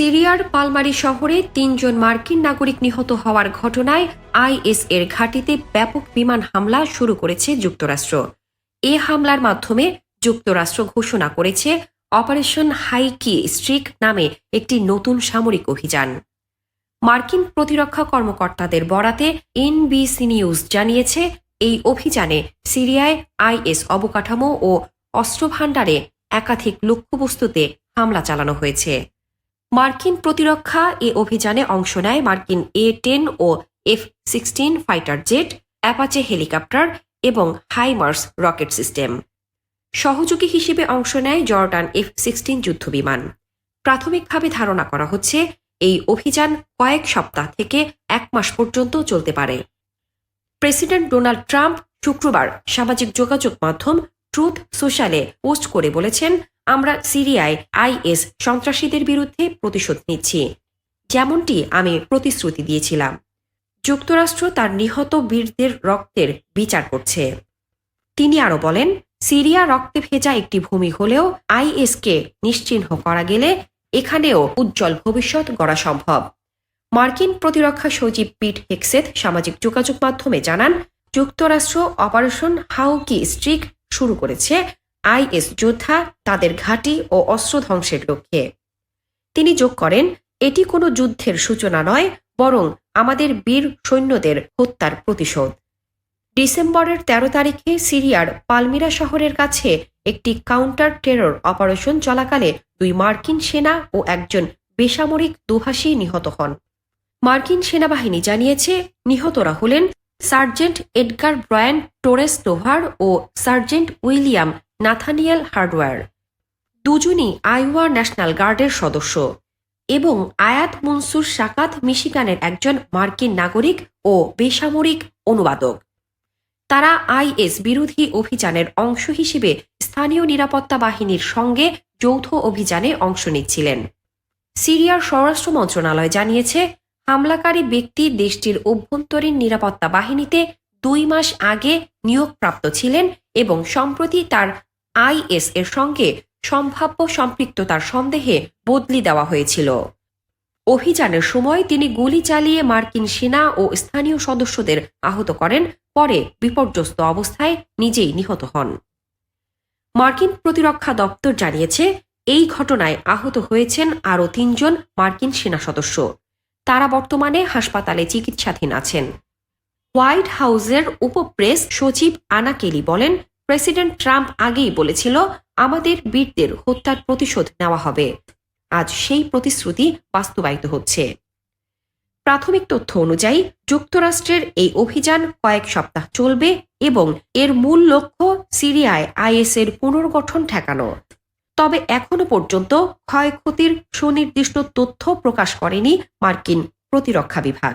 সিরিয়ার পালমারি শহরে তিনজন মার্কিন নাগরিক নিহত হওয়ার ঘটনায় আইএস এর ঘাঁটিতে ব্যাপক বিমান হামলা শুরু করেছে যুক্তরাষ্ট্র। এ হামলার মাধ্যমে যুক্তরাষ্ট্র ঘোষণা করেছে অপারেশন হাইকি স্ট্রিক নামে একটি নতুন সামরিক অভিযান। মার্কিন প্রতিরক্ষা কর্মকর্তাদের বরাতে এনবিসি নিউজ জানিয়েছে, এই অভিযানে সিরিয়ায় আইএস অবকাঠামো ও অস্ত্রভাণ্ডারে একাধিক লক্ষ্যবস্তুতে হামলা চালানো হয়েছে। মার্কিন প্রতিরক্ষা এ অভিযানে অংশ নেয় মার্কিন A ten O F sixteen fighter jet, Apache helicopter এবং হাইমার্স রকেট সিস্টেম। সহযোগী হিসেবে অংশ নেয় জর্ডান এফ সিক্সটিন যুদ্ধবিমান। প্রাথমিকভাবে ধারণা করা হচ্ছে, এই অভিযান কয়েক সপ্তাহ থেকে এক মাস পর্যন্ত চলতে পারে। প্রেসিডেন্ট ডোনাল্ড ট্রাম্প শুক্রবার সামাজিক যোগাযোগ মাধ্যম ট্রুথ সোশ্যালে পোস্ট করে বলেছেন, আমরা সিরিয়ায় আইএস সন্ত্রাসীদের বিরুদ্ধে প্রতিশোধ নিচ্ছি। যেমনটি আমি প্রতিশ্রুতি দিয়েছিলাম। যুক্তরাষ্ট্র তার নিহত বীরদের রক্তের বিচার করছে। তিনি আরও বলেন, সিরিয়া রক্তে ভেজা একটি ভূমি হলেও আইএসকে নিশ্চিহ্ন করা গেলে এখানেও উজ্জ্বল ভবিষ্যৎ গড়া সম্ভব। মার্কিন প্রতিরক্ষা সচিব পিট হেক্সেথ সামাজিক যোগাযোগ মাধ্যমে জানান, যুক্তরাষ্ট্র অপারেশন হাউকি স্ট্রিক শুরু করেছে আইএস যোদ্ধা, তাদের ঘাঁটি ও অস্ত্র ধ্বংসের লক্ষ্যে। তিনি যোগ করেন, এটি কোনো যুদ্ধের সূচনা নয়, বরং আমাদের বীর সৈন্যদের হত্যার প্রতিশোধ। ডিসেম্বরের ১৩ তারিখে সিরিয়ার পালমিরা শহরের কাছে একটি কাউন্টার টেরর অপারেশন চলাকালে দুই মার্কিন সেনা ও একজন বেসামরিক দুভাষী নিহত হন। মার্কিন সেনাবাহিনী জানিয়েছে, নিহতরা হলেন সার্জেন্ট এডগার ব্রায়ান টোরেস নোভার ও সার্জেন্ট উইলিয়াম নাথানিয়েল হার্ডওয়ার দুজনই আইওয়া ন্যাশনাল গার্ডের সদস্য এবং আয়াত মনসুর সাকাত মিশিগানের একজন মার্কিন নাগরিক ও বেসামরিক অনুবাদক। তারা আইএস বিরোধী অভিযানের অংশ হিসেবে স্থানীয় নিরাপত্তা বাহিনীর সঙ্গে যৌথ অভিযানে অংশ নিচ্ছিলেন। সিরিয়ার স্বরাষ্ট্র মন্ত্রণালয় জানিয়েছে হামলাকারী ব্যক্তি দেশটির অভ্যন্তরীণ নিরাপত্তা বাহিনীতে দুই মাস আগে নিয়োগপ্রাপ্ত ছিলেন এবং সম্প্রতি তার আইএস এর সঙ্গে সম্ভাব্য সম্পৃক্ততার সন্দেহে বদলি দেওয়া হয়েছিল। অভিযানের সময় তিনি গুলি চালিয়ে মার্কিন সেনা ও স্থানীয় সদস্যদের আহত করেন, পরে বিপর্যস্ত অবস্থায় নিজেই নিহত হন। মার্কিন প্রতিরক্ষা দপ্তর জানিয়েছে, এই ঘটনায় আহত হয়েছেন আরও তিনজন মার্কিন সেনা সদস্য। তারা বর্তমানে হাসপাতালে চিকিৎসাধীন আছেন। হোয়াইট হাউসের উপপ্রেস সচিব আনা কেলি বলেন, প্রেসিডেন্ট ট্রাম্প আগেই বলেছিল, আমাদের বীরদের হত্যার প্রতিশোধ নেওয়া হবে। আজ সেই প্রতিশ্রুতি বাস্তবায়িত হচ্ছে। প্রাথমিক তথ্য অনুযায়ী, যুক্তরাষ্ট্রের এই অভিযান কয়েক সপ্তাহ চলবে এবং এর মূল লক্ষ্য সিরিয়ায় আইএসের পুনর্গঠন ঠেকানো। তবে এখনও পর্যন্ত ক্ষয়ক্ষতির সুনির্দিষ্ট তথ্য প্রকাশ করেনি মার্কিন প্রতিরক্ষা বিভাগ।